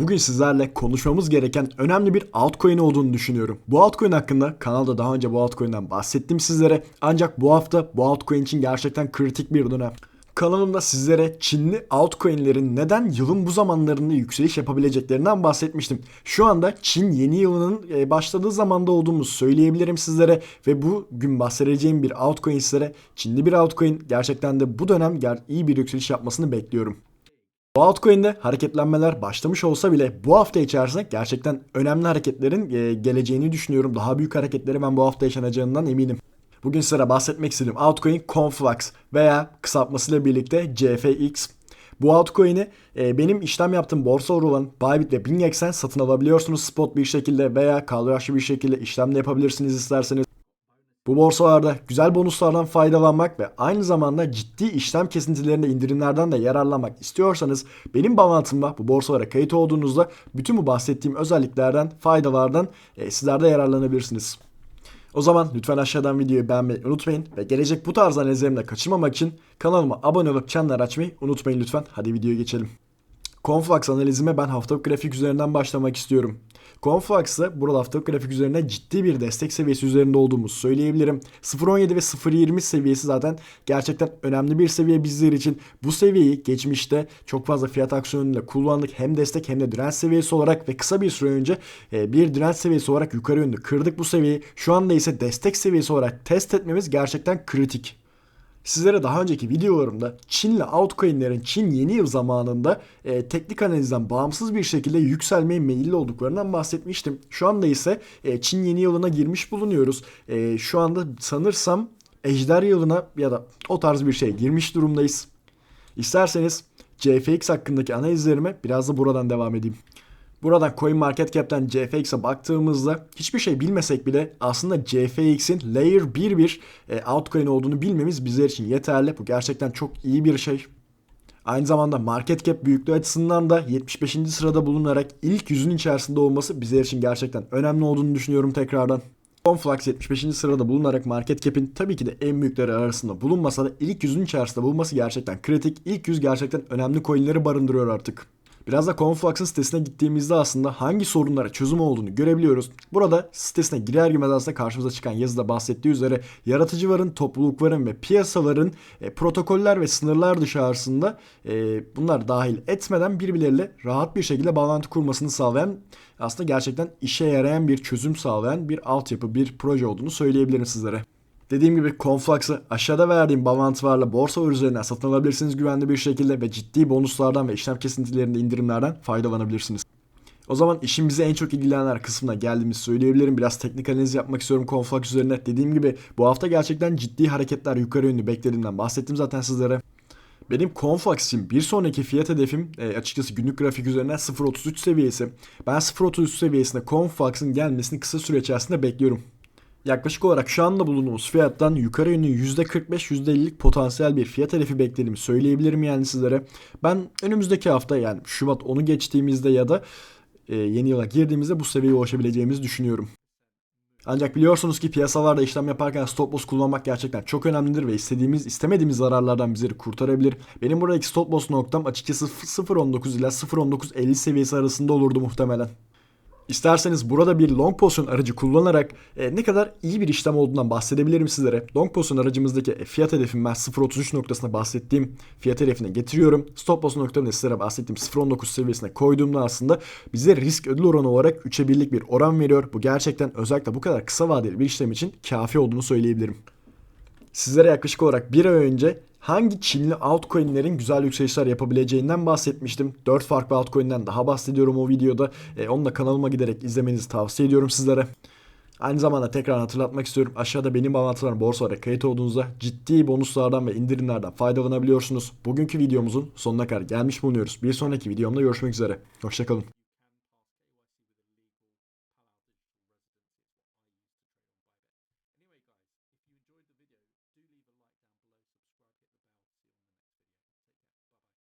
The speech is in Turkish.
Bugün sizlerle konuşmamız gereken önemli bir altcoin olduğunu düşünüyorum. Bu altcoin hakkında kanalda daha önce bu altcoin'den bahsettim sizlere. Ancak bu hafta bu altcoin için gerçekten kritik bir dönem. Kanalımda sizlere Çinli altcoin'lerin neden yılın bu zamanlarında yükseliş yapabileceklerinden bahsetmiştim. Şu anda Çin yeni yılının e, başladığı zamanda olduğumuzu söyleyebilirim sizlere ve bu gün bahsedeceğim bir altcoin sizlere Çinli bir altcoin gerçekten de bu dönem iyi bir yükseliş yapmasını bekliyorum. Bu altcoin'de hareketlenmeler başlamış olsa bile bu hafta içerisinde gerçekten önemli hareketlerin e, geleceğini düşünüyorum. Daha büyük hareketleri ben bu hafta yaşanacağından eminim. Bugün size bahsetmek istediğim altcoin Conflux veya kısaltmasıyla birlikte CFX. Bu altcoin'i e, benim işlem yaptığım borsalar olan Bybit ve BingX'ten satın alabiliyorsunuz spot bir şekilde veya kaldıraçlı bir şekilde işlem de yapabilirsiniz isterseniz. Bu borsalarda güzel bonuslardan faydalanmak ve aynı zamanda ciddi işlem kesintilerinde indirimlerden de yararlanmak istiyorsanız benim bağlantımla bu borsalara kayıt olduğunuzda bütün bu bahsettiğim özelliklerden, faydalardan e, sizler de yararlanabilirsiniz. O zaman lütfen aşağıdan videoyu beğenmeyi unutmayın ve gelecek bu tarz analizlerimde de kaçırmamak için kanalıma abone olup çanları açmayı unutmayın lütfen. Hadi videoya geçelim. Conflux analizime ben haftalık grafik üzerinden başlamak istiyorum. Conflux'ta burada haftalık grafik üzerine ciddi bir destek seviyesi üzerinde olduğumuzu söyleyebilirim. 0.17 ve 0.20 seviyesi zaten gerçekten önemli bir seviye bizler için. Bu seviyeyi geçmişte çok fazla fiyat aksiyonuyla kullandık. Hem destek hem de direnç seviyesi olarak ve kısa bir süre önce e, bir direnç seviyesi olarak yukarı yönlü kırdık bu seviyeyi. Şu anda ise destek seviyesi olarak test etmemiz gerçekten kritik. Sizlere daha önceki videolarımda Çinli altcoin'lerin Çin yeni yıl zamanında e, teknik analizden bağımsız bir şekilde yükselmeye meyilli olduklarından bahsetmiştim. Şu anda ise e, Çin yeni yılına girmiş bulunuyoruz. E, şu anda sanırsam Ejder yılına ya da o tarz bir şey girmiş durumdayız. İsterseniz CFX hakkındaki analizlerime biraz da buradan devam edeyim. Buradan CoinMarketCap'ten CFX'e baktığımızda hiçbir şey bilmesek bile aslında CFX'in Layer 1 bir e, altcoin olduğunu bilmemiz bizler için yeterli. Bu gerçekten çok iyi bir şey. Aynı zamanda market cap büyüklüğü açısından da 75. sırada bulunarak ilk yüzün içerisinde olması bizler için gerçekten önemli olduğunu düşünüyorum tekrardan. Conflux 75. sırada bulunarak market cap'in tabii ki de en büyükleri arasında bulunmasa da ilk yüzün içerisinde bulunması gerçekten kritik. İlk yüz gerçekten önemli coinleri barındırıyor artık. Biraz da Conflux'ın sitesine gittiğimizde aslında hangi sorunlara çözüm olduğunu görebiliyoruz. Burada sitesine girer girmez aslında karşımıza çıkan yazıda bahsettiği üzere yaratıcıların, toplulukların ve piyasaların e, protokoller ve sınırlar dışarısında e, bunlar dahil etmeden birbirleriyle rahat bir şekilde bağlantı kurmasını sağlayan aslında gerçekten işe yarayan bir çözüm sağlayan bir altyapı, bir proje olduğunu söyleyebilirim sizlere. Dediğim gibi Conflux'ı aşağıda verdiğim bağlantılarla borsa üzerinden satın alabilirsiniz güvenli bir şekilde ve ciddi bonuslardan ve işlem kesintilerinde indirimlerden faydalanabilirsiniz. O zaman işin bize en çok ilgilenenler kısmına geldiğimizi söyleyebilirim. Biraz teknik analiz yapmak istiyorum Conflux üzerine. Dediğim gibi bu hafta gerçekten ciddi hareketler yukarı yönlü beklediğimden bahsettim zaten sizlere. Benim Conflux için bir sonraki fiyat hedefim e, açıkçası günlük grafik üzerinden 0.33 seviyesi. Ben 0.33 seviyesinde Conflux'ın gelmesini kısa süre içerisinde bekliyorum. Yaklaşık olarak şu anda bulunduğumuz fiyattan yukarı yönlü %45-%50'lik potansiyel bir fiyat hedefi beklediğimi söyleyebilirim yani sizlere. Ben önümüzdeki hafta yani Şubat 10'u geçtiğimizde ya da e, yeni yıla girdiğimizde bu seviyeye ulaşabileceğimizi düşünüyorum. Ancak biliyorsunuz ki piyasalarda işlem yaparken stop loss kullanmak gerçekten çok önemlidir ve istediğimiz istemediğimiz zararlardan bizleri kurtarabilir. Benim buradaki stop loss noktam açıkçası 0.19 ile 0.19.50 seviyesi arasında olurdu muhtemelen. İsterseniz burada bir long pozisyon aracı kullanarak e, ne kadar iyi bir işlem olduğundan bahsedebilirim sizlere. Long pozisyon aracımızdaki e, fiyat hedefim ben 0.33 noktasına bahsettiğim fiyat hedefine getiriyorum. Stop loss noktamı da sizlere bahsettiğim 0.19 seviyesine koyduğumda aslında bize risk ödül oranı olarak 3'e 1'lik bir oran veriyor. Bu gerçekten özellikle bu kadar kısa vadeli bir işlem için kafi olduğunu söyleyebilirim. Sizlere yaklaşık olarak bir ay önce hangi Çinli altcoin'lerin güzel yükselişler yapabileceğinden bahsetmiştim. 4 farklı altcoin'den daha bahsediyorum o videoda. E, onu da kanalıma giderek izlemenizi tavsiye ediyorum sizlere. Aynı zamanda tekrar hatırlatmak istiyorum. Aşağıda benim bağlantılarım borsalara kayıt olduğunuzda ciddi bonuslardan ve indirimlerden faydalanabiliyorsunuz. Bugünkü videomuzun sonuna kadar gelmiş bulunuyoruz. Bir sonraki videomda görüşmek üzere. Hoşçakalın.